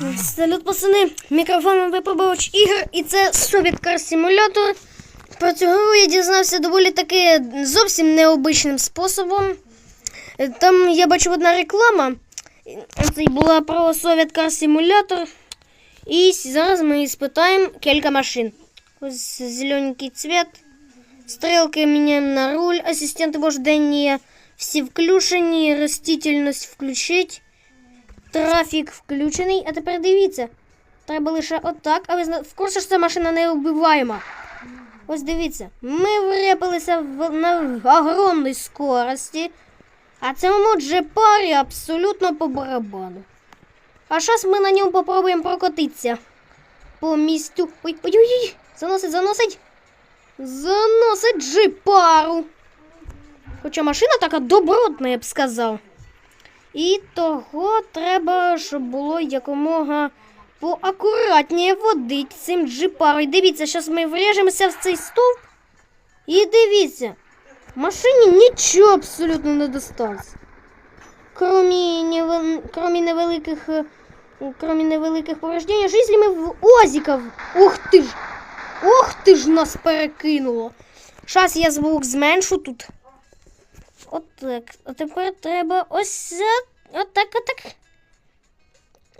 Салют, пацани! Мікрофон випробувач ігор, і це Car Simulator. Про цю гру я дізнався доволі таки зовсім необичним способом. Е, Там я бачив одна реклама. Це була про Car Simulator. І зараз ми спитаємо кілька машин. Ось зелененький цвет. Стрелки міняємо на руль, ассистенти вождения всі включені, растительність включить. Трафік включений. А тепер дивіться. Треба лише отак. А ви зна- в курсі, що ця машина не вбиваєма. Ось дивіться. Ми врепалися в, на огромній скорості. А цьому джепарі абсолютно по барабану. А зараз ми на ньому попробуємо прокотитися. По місту. Ой, ой, ой, ой. Заносить, заносить. Заносить джипару. Хоча машина така добротна, я б сказав. І того треба, щоб було якомога поакуратніше водити цим джипарою. Дивіться, зараз ми врежемося в цей стовп. І дивіться, машині нічого абсолютно не досталось. Кромі, невел... Кромі невеликих. Кромі невеликих повреждень, жителями в Озіков. Ух ти ж! Ух ти ж нас перекинуло. Зараз я звук зменшу тут. От так. А тепер треба ось отак, отак.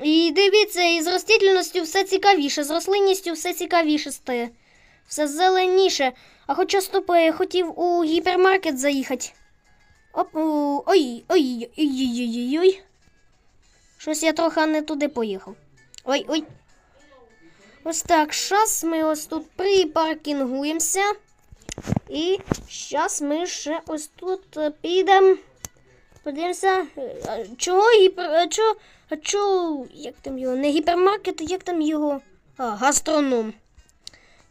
І дивіться, і з ростительністю все цікавіше, з рослинністю все цікавіше стає. Все зеленіше. А хоча стопи, я хотів у гіпермаркет заїхати. Оп, у, ой, ой, ой, ой, ой, ой. Щось я трохи не туди поїхав. Ой, ой. Ось так, зараз ми ось тут припаркінгуємося. І зараз ми ще ось тут е, підемо. Подивимося, е, чого гіпер. Чого, чого, як там його? Не гіпермаркет, а як там його? А, гастроном.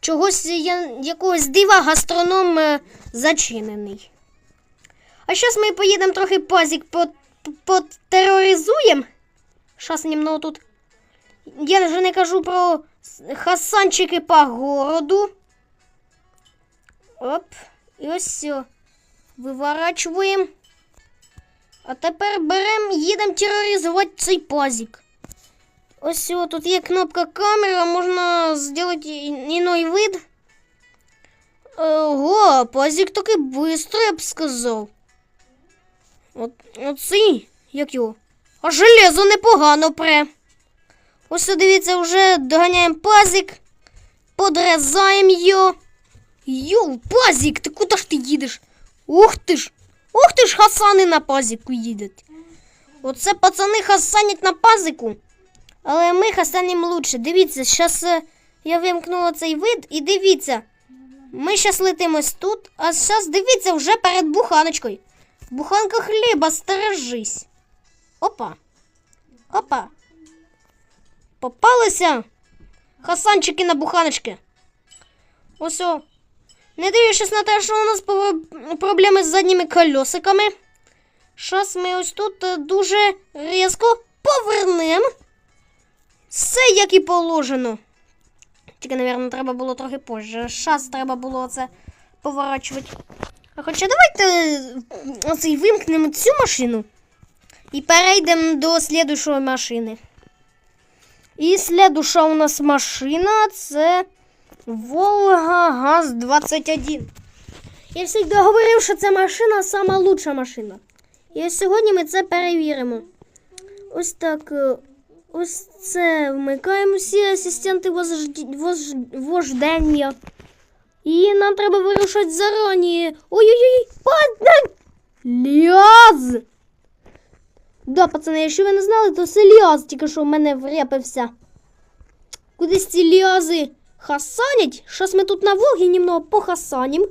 Чогось я, якогось дива гастроном е, зачинений. А зараз ми поїдемо трохи пазік потероризуємо. Зараз немного тут. Я вже не кажу про хасанчики по городу. Оп. І ось все. Виворачуємо. А тепер беремо, їдемо тероризувати цей пазик. Ось тут є кнопка камера, можна зробити іной вид. Ого, пазик такий бистрий, я б сказав. От, оцей, як його? А железо непогано пре. Ось дивіться, вже доганяємо пазик, подрезаємо його. Йоу, пазик, ти куди ж ти їдеш? Ух ти ж! Ух ти ж, хасани на пазику їдуть. Оце пацани хасанять на пазику. Але ми хасанім лучше. Дивіться, зараз я вимкнула цей вид і дивіться. Ми зараз летимось тут, а зараз дивіться вже перед буханочкою. Буханка хліба, стережись. Опа. Опа. Попалися хасанчики на буханочки. Ось о. Не дивлячись на те, що у нас проблеми з задніми колесиками. Зараз ми ось тут е, дуже різко повернемо. Все як і положено. Тільки, мабуть, треба було трохи позже. Зараз треба було це поворачувати. Хоча давайте е, оцей вимкнемо цю машину і перейдемо до слідущої машини. І слідуща у нас машина це Волга ГАЗ-21. Я завжди говорив, що ця машина сама лучша машина. І ось сьогодні ми це перевіримо. Ось так. е, Ось це вмикаємо всі асистенти вождення. І нам треба вирушати зарані. Ой-ой-ой! Ліаз! Да, пацани, якщо ви не знали, то це ліаз тільки що в мене врепився. Кудись ці ліази хасанять. Щас ми тут на Волгі немного похасанім.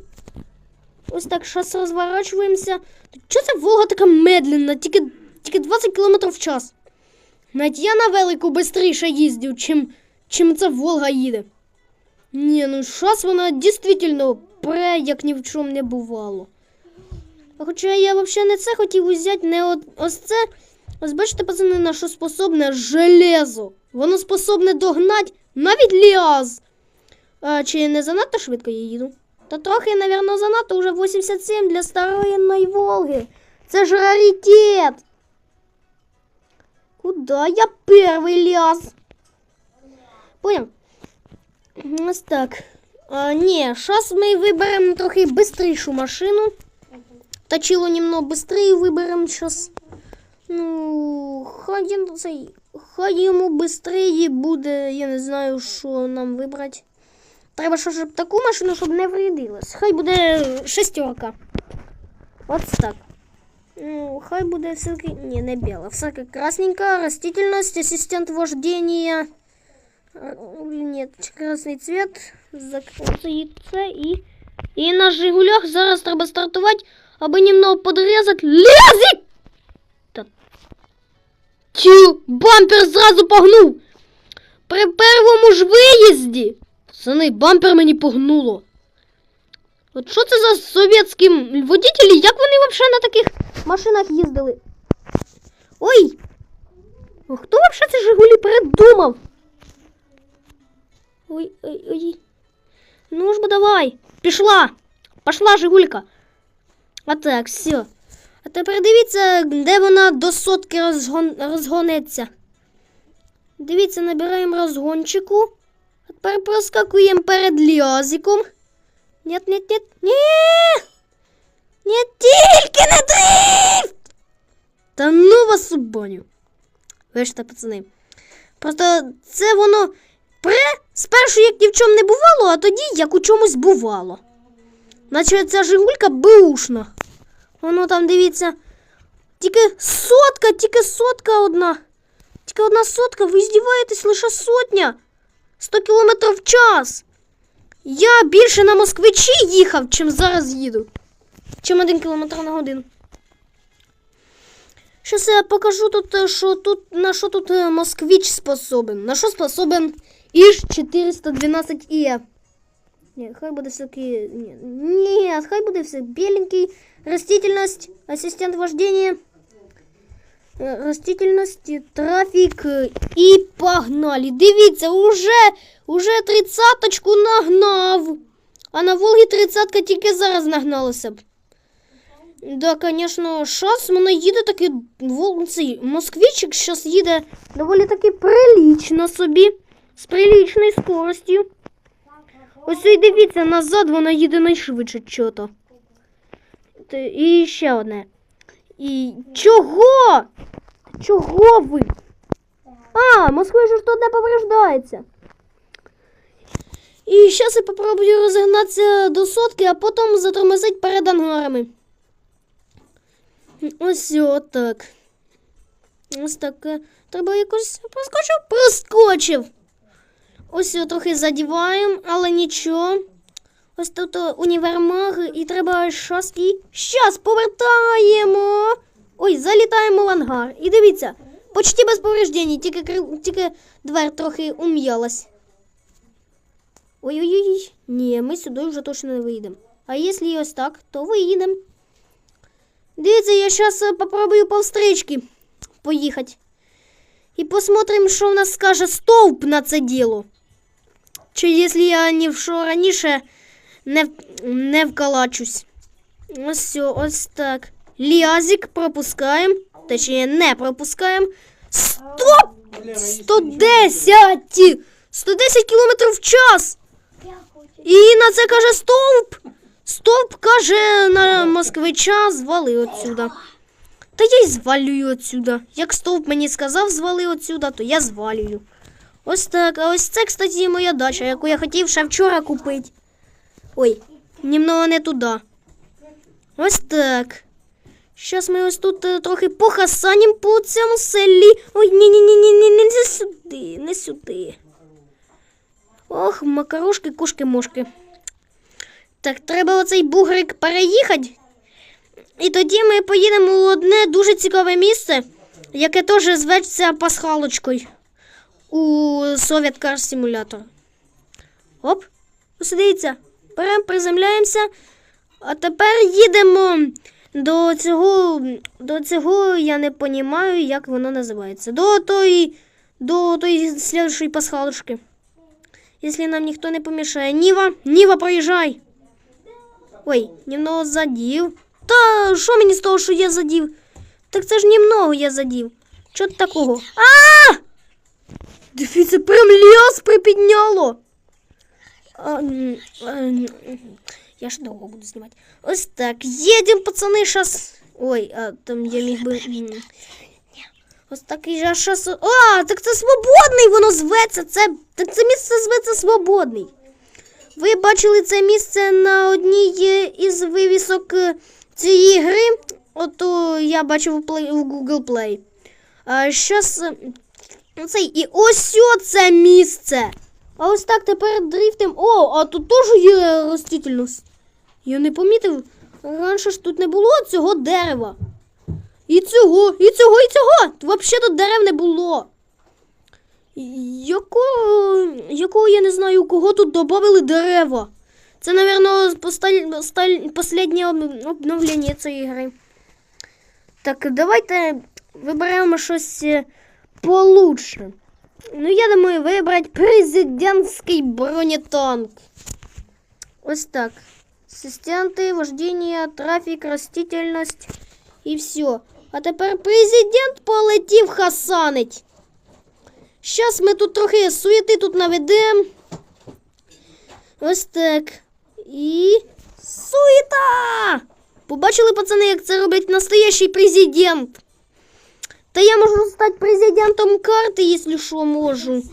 Ось так, зараз розворачуємося. Чого ця Волга така медленна? Тільки, тільки 20 км в час. Навіть я на велику швидше їздив, чим, чим ця Волга їде. Ні, ну зараз вона дійсно пре, як ні в чому не бувало. Хоча я взагалі не це хотів взяти, не от, ось це. Ось бачите, пацани, на що способне железо. Воно способне догнати навіть ліаз. А, чи не занадто швидко я їду? Та трохи, напевно, занадто уже 87 для старої Волги. Це ж раритет. Куда я перший ляз? поняв? Ось так. А, ні, зараз ми виберемо трохи швидшу машину. Точило немного быстрее виберемо зараз. Ну, хай, він цей, хай йому швидше буде, я не знаю, що нам вибрати. Треба, що, щоб таку машину, щоб не врядилась. Хай буде шестерка. От так. Ну, хай буде все-таки... Не, не біла. Все-таки красненька, растительность, ассистент вождения. Нет, красний цвет. Яйце і... І на Жигулях зараз треба стартувати, аби немного подрізати. Лязик! Та... Тю, бампер зразу погнув! При первому ж виїзді! Пацани, бампер мені погнуло. От що це за совєтські водителі? Як вони взагалі на таких машинах їздили? Ой! Хто взагалі це Жигулі придумав? Ой, ой, ой. Ну ж бо давай. Пішла. Пішла Жигулька. А так, все. А тепер дивіться, де вона до сотки розгон... розгонеться. Дивіться, набираємо розгончику. Проскакуємо перед льозиком. Нет, нет, нет, ні. Не тільки не дрифт! Та ну вас баню. Вибачте, пацани. Просто це воно пре спершу як ні в чому не бувало, а тоді як у чомусь бувало. Наче ця жигулька беушна. Воно там дивіться. Тільки сотка, тільки сотка одна. Тільки одна сотка, ви здіваєтесь лише сотня. 100 км в час. Я більше на москвичі їхав, чим зараз їду. Чим один кілометр на годину. Щас я покажу тут, е, що тут на що тут е, москвич способен. На що способен Іж 412 і Ні, хай буде все-таки. Ні, хай буде все біленький. Растительность, ассистент вождения. Е, Растительность, трафік е, і погнали. Дивіться, уже, уже тридцяточку нагнав. А на Волгі тридцятка тільки зараз нагналася б. Да, конечно, щас вона їде таки вол- цей москвичик щас їде доволі таки прилічно собі. З прилічною скоростю. Ось і дивіться, назад вона їде найшвидше чого-то. Т- І ще одне. І чого? Чого ви? А, Москва ж тут не повреждається. І зараз я попробую розігнатися до сотки, а потім затормозить перед ангарами. Ось отак. Ось так. Треба якось проскочив. Проскочив. Ось його трохи задіваємо, але нічого. Ось тут е, універмаг, і треба щас і щас повертаємо. Ой, залітаємо в ангар. І дивіться, почти без повреждень, тільки, тільки двер трохи ум'ялась. Ой-ой-ой. Ні, ми сюди вже точно не вийдемо. А якщо ось так, то виїдемо. Дивіться, я зараз попробую по встречці поїхати. І посмотрим, що в нас скаже стовп на це діло. Чи якщо я ні в що раніше не, не вкалачусь. Ось все, ось так. Лязик пропускаємо. Точніше, не пропускаємо. Стоп! 110! 110 км в час! І на це каже стовп. Стовп каже на москвича, звали отсюда. Та я й звалюю отсюда. Як стовп мені сказав, звали отсюда, то я звалюю. Ось так. А ось це, кстати, моя дача, яку я хотів ще вчора купити. Ой, немного не туди. Ось так. Щас ми ось тут е, трохи похасанім по цьому селі. Ой, ні-ні-ні-ні, не сюди, не сюди. Ох, макарошки, кошки, мошки. Так, треба оцей бугрик переїхати. І тоді ми поїдемо у одне дуже цікаве місце, яке теж зветься пасхалочкою у Soviet Car. Оп, ось дивіться, беремо, приземляємося. А тепер їдемо до цього, до цього, я не розумію, як воно називається. До тої, до тої слідчої пасхалочки. Якщо нам ніхто не помішає. Ніва, Ніва, проїжджай. Ой, немного задів. Та що мені з того, що я задів? Так це ж немного я задів. Чого такого? А! Дивіться, прям ліс припідняло. А, а, я ж довго буду знімати. Ось так. Їдемо, пацани, щас. Ой, а там я міг би. Ось так і я щас. А, так це свободний, воно зветься. Це, так це місце зветься свободний. Ви бачили це місце на одній е, із вивісок е, цієї гри. Ото я бачив у, Google Play. А щас. е, Оцей, і ось це місце. А ось так тепер дрифтим. О, а тут теж є ростительність. Я не помітив. Раніше ж тут не було цього дерева. І цього, і цього, і цього. Взагалі тут дерев не було. Якого, якого я не знаю, кого тут додали дерева. Це, мабуть, посталь, сталь, останнє обновлення цієї гри. Так, давайте виберемо щось е, получше. Ну, я думаю, вибрати президентський бронетанк. Ось так. Ассистенты, вождение, трафік, растительность і все. А тепер президент полетів хасанить. Щас ми тут трохи суєти тут наведемо. Ось так. І. Суєта! Побачили, пацани, як це робить настоящий президент. Та я можу стати президентом карти, якщо що можу.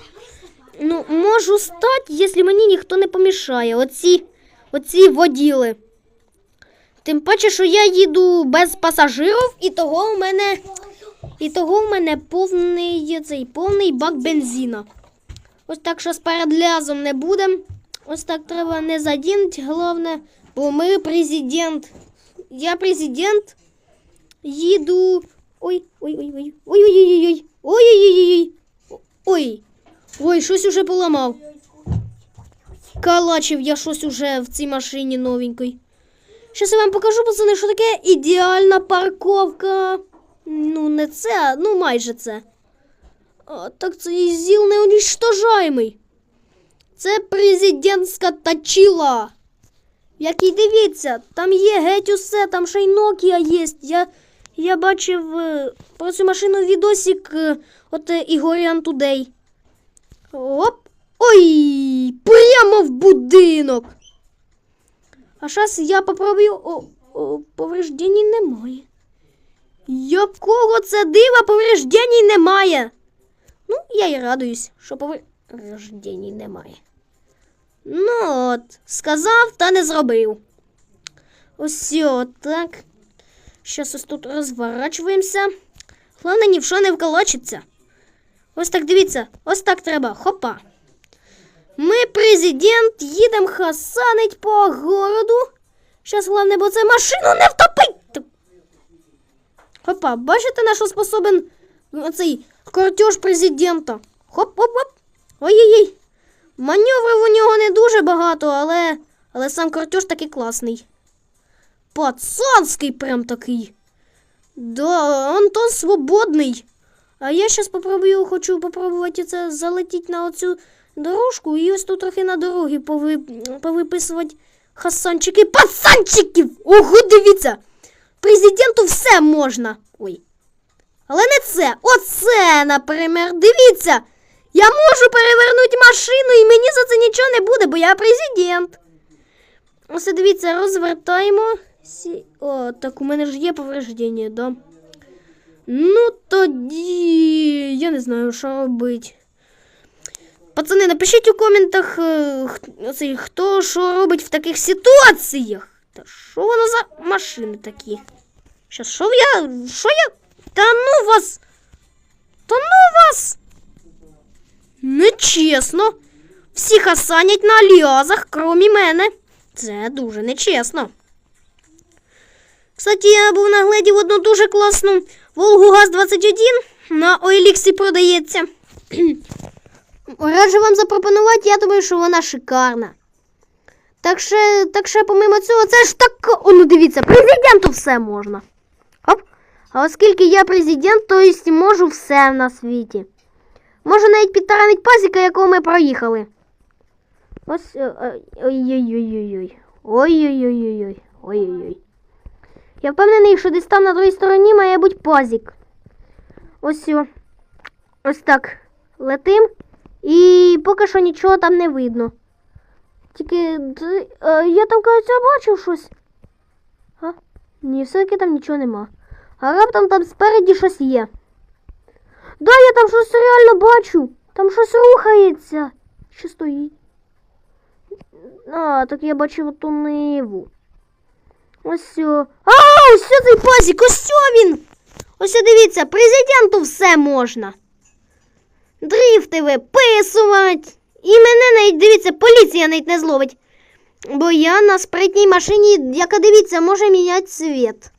Ну, можу стати, якщо мені ніхто не помішає. Оці, оці воділи. Тим паче, що я їду без пасажирів, і того в мене. І того в мене повний цей повний бак бензина. Ось так, що перед лязом не будемо. Ось так треба не задінути, головне, бо ми президент. Я президент. Їду. Ой, ой, ой, ой. Ой, ой, ой, ой. Ой, ой, ой, ой. Ой. Ой, щось уже поламав. Калачив я щось уже в цій машині новенькій. Щас я вам покажу, пацани, що таке ідеальна парковка. Ну, не це, ну майже це. А, так це і ЗІЛ неунічтожаємий. Це президентська тачіла. Як і дивіться, там є геть усе, там ще й Nokia є. Я, я бачив е, про цю машину відосик е, от е, Ігорян Тудей. Оп! Ой! Прямо в будинок! А зараз я попробую. О, о, повреждень немає. Якого це дива повреждень немає? Ну, я й радуюсь, що повреждень немає. Ну от, сказав та не зробив. Ось так. Щас ось тут розворачуємося. Головне, ні в що не вколочиться. Ось так дивіться, ось так треба. Хопа. Ми президент, їдемо хасанить по городу. Щас головне, бо це машину не втопить. Хопа, бачите, на що способен оцей кортеж президента? Хоп-хоп-хоп. Ой-ой-ой. Маневрів у нього не дуже багато, але, але сам кортеж такий класний. Пацанський прям такий. Да, Антон свободний. А я зараз попробую, хочу попробувати це залетіти на оцю дорожку і ось тут трохи на дорогі пови, повиписувати хасанчики. Пацанчиків! Ого, дивіться! Президенту все можна. Ой. Але не це. Оце, наприклад, дивіться. Я можу перевернути машину і мені за це нічого не буде, бо я президент. Ось дивіться, розвертаємо. О, так у мене ж є повреждення, да? Ну тоді. Я не знаю, що робити. Пацани, напишіть у коментах, е, хто що робить в таких ситуаціях. Та що воно за машини такі? Щас, що я. Що я. Та ну вас! Та ну вас! Нечесно. Всі хасанять на лязах, крім мене. Це дуже нечесно. Кстати, я був наглядів одну дуже класну Волгу ГАЗ-21 на OLX продається. Раджу вам запропонувати, я думаю, що вона шикарна. Так що, так що, помимо цього, це ж так. О, ну дивіться, президенту все можна. Оп. А оскільки я президент, то есть можу все на світі. Можу навіть підтаранить пасіка, якого ми проїхали. Ось. е, е, Ой-ой-ой-ой-ой. Ой-ой-ой-ой-ой. Ой-ой-ой. Я впевнений, що десь там на другій стороні має бути пазік. Ось. Ось так. Летим. І поки що нічого там не видно. Тільки е, я там, кажеться, бачив щось. А? Ні, все-таки там нічого нема. А раптом там спереді щось є. Да, я там щось реально бачу. Там щось рухається. Що стоїть? А, так я бачив ту ниву. Ось сьо. А, ось цей пазик, ось він. Ось дивіться, президенту все можна. Дрифти виписувати. І мене навіть дивіться, поліція навіть не зловить. Бо я на спритній машині, яка дивіться, може міняти цвіт.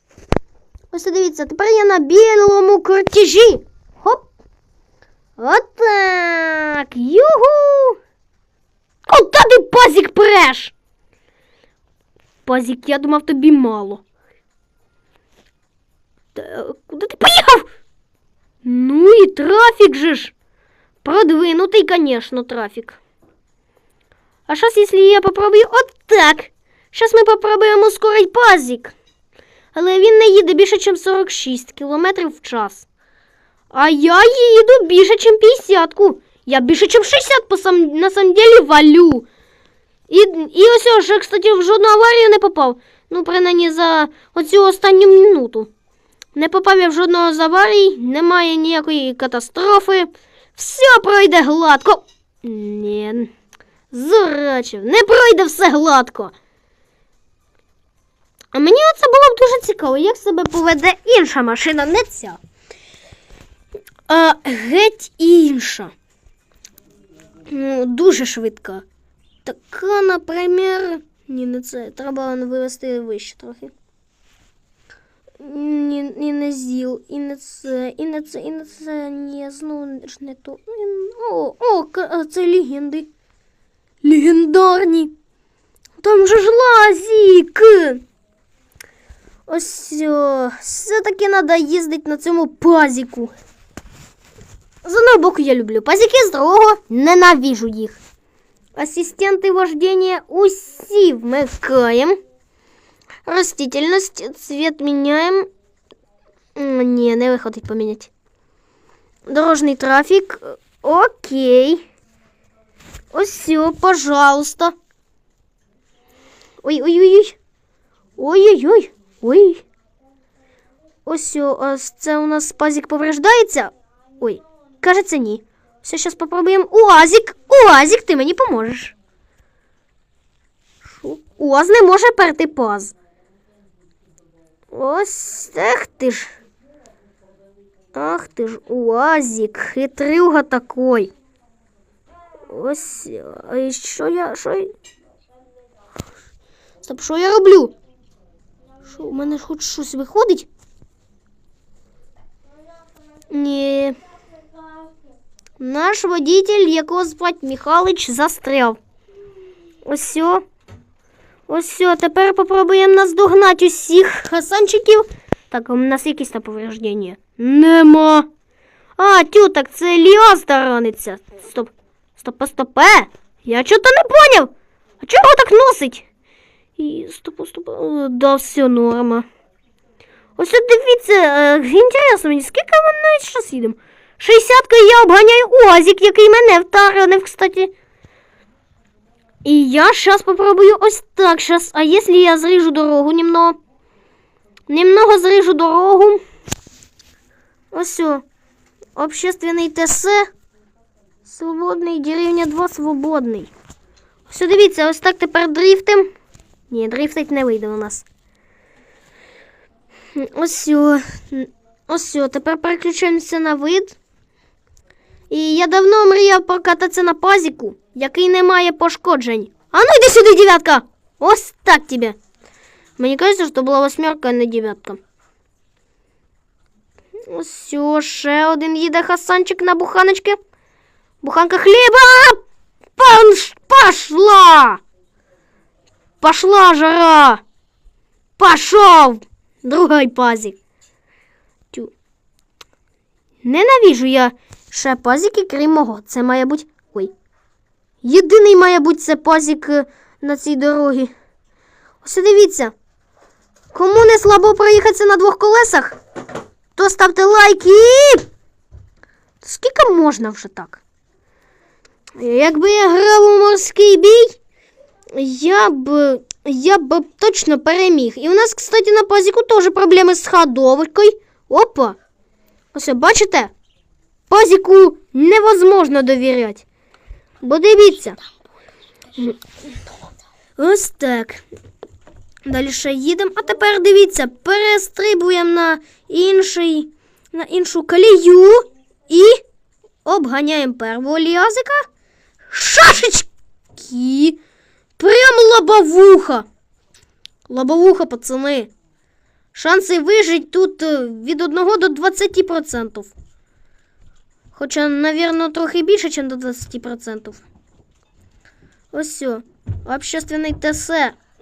Ось дивіться, тепер я на білому кортежі. Хоп. Отак. Югу. Куда ти пазик преш? Пазик, я думав, тобі мало. Та, куди ти поїхав? Ну і трафік же ж. Продвинутий, конечно, трафік. А сейчас, если я попробую от так? Сейчас ми попробуємо ускорить пазик. Але він не їде більше, ніж 46 км в час. А я їду більше, ніж 50. -ку. Я більше, ніж 60 по сам, на самом деле валю. І, і ось вже, кстати, в жодну аварію не попав. Ну, принаймні за оцю останню минуту. Не попав я в жодного з аварій, немає ніякої катастрофи. Все пройде гладко. Ні. Зурачив, не пройде все гладко. А мені оце було б дуже цікаво, як себе поведе інша машина, не ця. А геть інша. Ну, дуже швидка. Така, наприклад. Ні, не це. Треба вивести вище трохи. Ні, і не зіл, і не це, і не це, і не це. Ні, знову ж не то. О, о, це легенди. Легендарні. Там же ж лазік. Ось все-таки треба їздити на цьому пазіку. З одного боку я люблю пазіки, з другого ненавижу їх. Ассистенты вождения усі вмикаємо. Растительность, цвет меняем. Не, не виходить поміняти. Дорожний трафік. Окей. Все, пожалуйста. Ой-ой-ой. Ой-ой-ой. Ой. Ось все, а це у нас пазик повреждається? Ой, кажеться, ні. Все, зараз попробуємо. Уазик, Уазик, ти мені поможеш. Шо? Уаз не може перти паз. Ось ех ти ж. Ах ти ж, Уазик, хитрюга такой. Ось, а що я. Що. Стоп, що я роблю? Що, у мене ж хоч щось виходить? Ні. Наш водитель, якого звати Михалич, застряв. Ось все. Ось все. Тепер попробуємо наздогнати усіх хасанчиків. Так, у нас якісь там повреждення? Нема. А, тю, так це Ліас тараниться. Стоп. Стоп, стоп, е. Я чого-то не поняв. А чого так носить? І стоп, стоп. Е, Да, все норма. Ось от дивіться, е, інтересно мені, скільки ми навіть зараз їдемо? Шістдесятка я обганяю УАЗик, який мене втаранив, кстати. І я зараз попробую ось так сейчас. А если я зріжу дорогу немного? Немного зріжу дорогу. Ось о. Общественний ТС. Свободний, деревня 2 свободний. О, дивіться, ось так тепер дрифтим. Ні, дрифтить не вийде у нас. Ось о. Ось о, тепер переключаємося на вид. І я давно мріяв покататися на пазіку, який не має пошкоджень. А ну йди сюди, дев'ятка! Ось так тебе. Мені кажеться, що була восьмерка, а не дев'ятка. Ось все, ще один їде хасанчик на буханочки. Буханка хліба! Панш, пошла! Пошла жара! Пошов! Другий пазик. Тю. Ненавіжу я ще пазики, крім мого. Це має бути. Єдиний має бути це пазик е, на цій дорогі. Ось дивіться. Кому не слабо проїхатися на двох колесах, то ставте лайки. Скільки можна вже так? Якби я грав у морський бій, я б, я б точно переміг. І у нас, кстати, на пазіку теж проблеми з ходовкою. Опа. Ось, бачите? Пазіку невозможно довіряти. Бо дивіться. Ось так. Далі ще їдемо. А тепер дивіться, перестрибуємо на інший, на іншу колію і обганяємо первого лязика. Шашечки. Прям лобовуха. Лобовуха, пацани. Шанси вижити тут е, від 1 до 20%. Хоча, навірно, трохи більше, ніж до 20%. Ось все. Общественний ТС.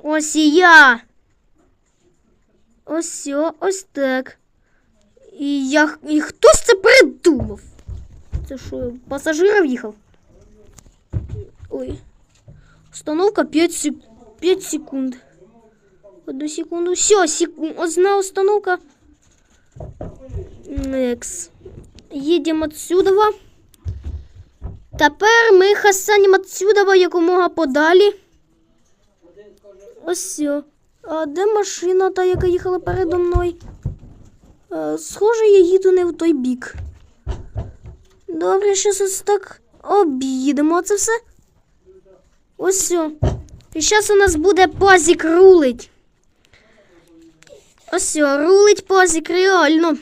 Ось і я. Ось все, ось так. І я. І хтось це придумав. Це що, пасажир в'їхав? Ой. Установка 5, сек... 5 секунд. Одну секунду. Все, секу... одна установка. Некс. Їдемо отсюда. Тепер ми хасанемо отсюда якомога подалі. Ось. А де машина та, яка їхала передо мною? Е, схоже, я їду не в той бік. Добре, щас ось так об'їдемо це все. Ось. І зараз у нас буде пазік рулить. Ось рулить пазік, реально.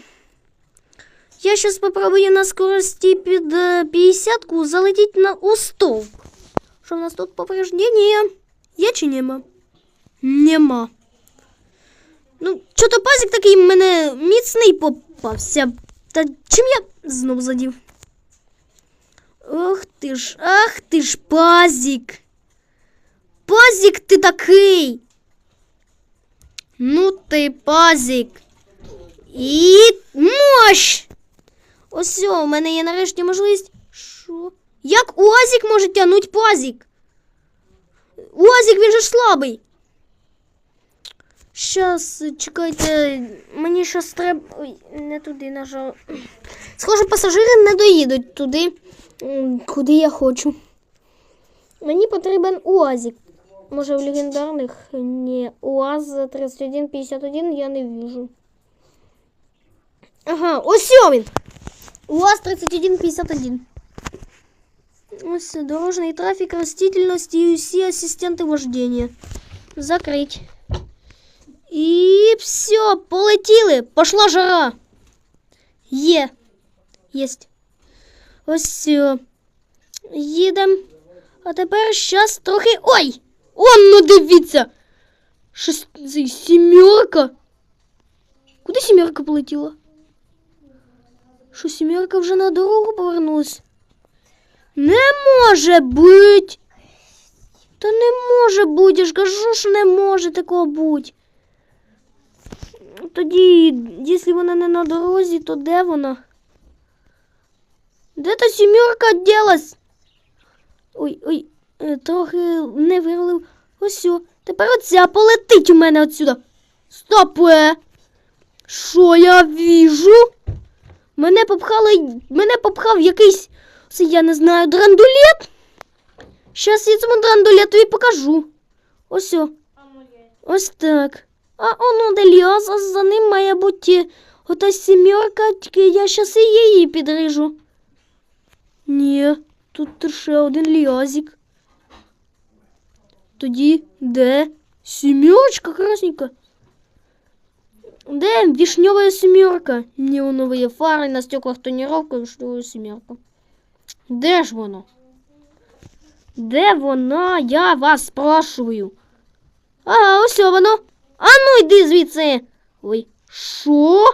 Я зараз спробую на скорості під е, 50-ку залетіти на у. Що в нас тут повреждення? Є чи нема? Нема. Ну, що-то пазик такий в мене міцний попався. Та чим я знов задів? Ох ти ж, ах ти ж, пазик. Пазик ти такий. Ну ти пазик. І мощ! Ось у мене є нарешті можливість. Що? Як Уазик може тягнути пазик? Уазик він же слабий. Щас, чекайте, мені щас треба. Ой, не туди нажав. Схоже, пасажири не доїдуть туди, куди я хочу. Мені потрібен УАЗик. Може, в легендарних? Ні, УАЗ 3151 я не вижу. Ага, ось він. УАЗ 3151. Ось дорожний трафік, растительность і усі асистенти вождения. Закрить. І все, полетіли. Пошла жара. Є. Єсть. Ось все. Їдем. А тепер щас трохи. Ой! Он, ну дивіться! Шест... цей, Сімерка. Куди сімерка полетіла? Що сімерка вже на дорогу повернулась? Не може бути. Та не може бути, я ж кажу, що не може такого бути. Тоді, якщо вона не на дорозі, то де вона? Де та сімерка ділась? Ой, ой, е, трохи не вирулив. Ось. Тепер оця полетить у мене отсюда. Стопе! Що я віжу? Мене попхали, мене попхав якийсь, я не знаю, драндулет. Щас я цьому драндулетові покажу. Ось. о. Ось так. А оно де а за ним має бути ота сімерка, я щас і її підрижу. Ні, тут ще один льозик. Тоді де? Сімерочка красненька. Де вишневая семерка? Неоновые фари на стеклах тонировка, вишневая семерка. Де ж воно? Де вона? Я вас спрашиваю. Ага, ось воно. А ну йди звідси. Ой, що?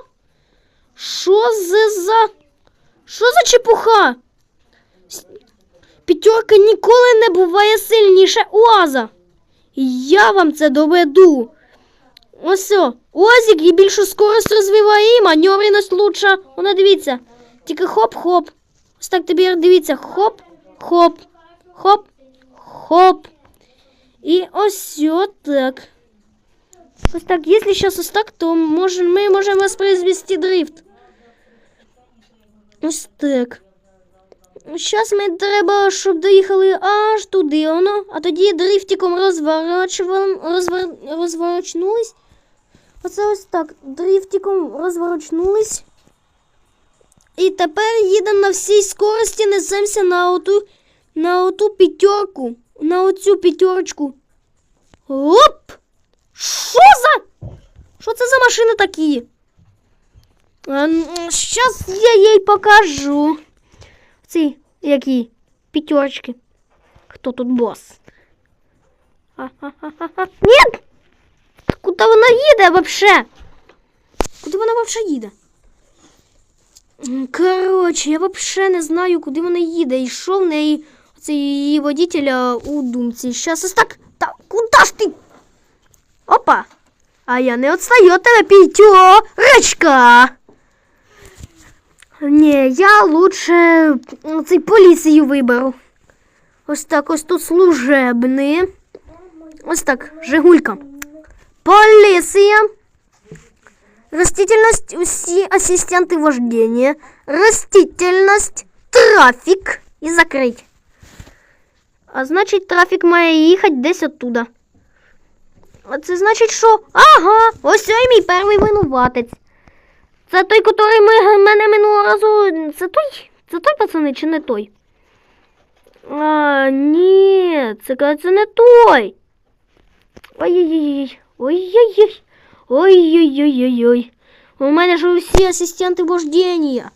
Що за за? Що за чепуха? П'ятерка ніколи не буває сильніше Уаза. Я вам це доведу. Ось, о, Уазик і більшу скорость розвиває і маневреність лучша. Вона дивіться. Тільки хоп-хоп. Ось так тобі дивіться. Хоп, хоп, хоп, хоп. І ось так. Ось так, якщо зараз ось так, то може, ми можемо воспроизвести дрифт. Ось так. Зараз ми треба, щоб доїхали аж туди, воно, а тоді дрифтиком розворачували, розворачнулись. Оце ось так. Дрифтиком розворачнулись. І тепер їдемо на всій скорості, несемося на оту, на оту п'ятерку, на оцю п'ятерочку. Оп! Що за? Що це за машини такі? Зараз я їй покажу. Ці які п'ятерочки. Хто тут бос? Ха-ха-ха-ха. Куди вона їде вообще? Куди вона вообще їде? Коротше, я вообще не знаю, куди вона їде. І в неї цей її водителя у думці. Щас ось так. Та куди ж ти? Опа! А я не отстаю від тебе п'ятерочка. Ні, я лучше цей поліцію виберу. Ось так, ось тут служебний. Ось так, Жигулька. Полиция. Растительность, уси ассистенты вождения. Растительность, трафік і закрить. А значить, трафік має їхати десь оттуда. А це значить, що? Ага, ось ой мій перший винуватець. Це той, який ми, мене минулого разу. Це той? Це той пацани чи не той? А, ні, це кажеться не той. Ой-ой-ой. Ой-ой-ой. Ой-ой-ой-ой-ой. У мене ж усі асистенти вождення.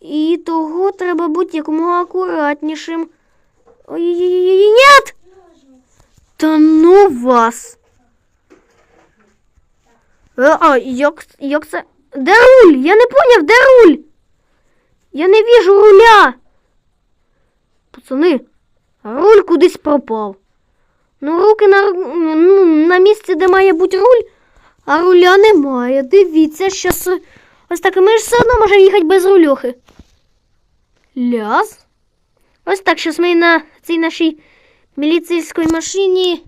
І того треба бути якомога акуратнішим. Ой-ой-ой. Нет! Та ну вас. Е, А, як, як це? Де руль? Я не поняв, де руль? Я не віжу руля. Пацани, руль кудись пропав. Ну, руки на, ну, на місці, де має бути руль, а руля немає. Дивіться, щас ось так. Ми ж все одно можемо їхати без рульохи. Ляс. Ось так, щас ми на цій нашій міліцейській машині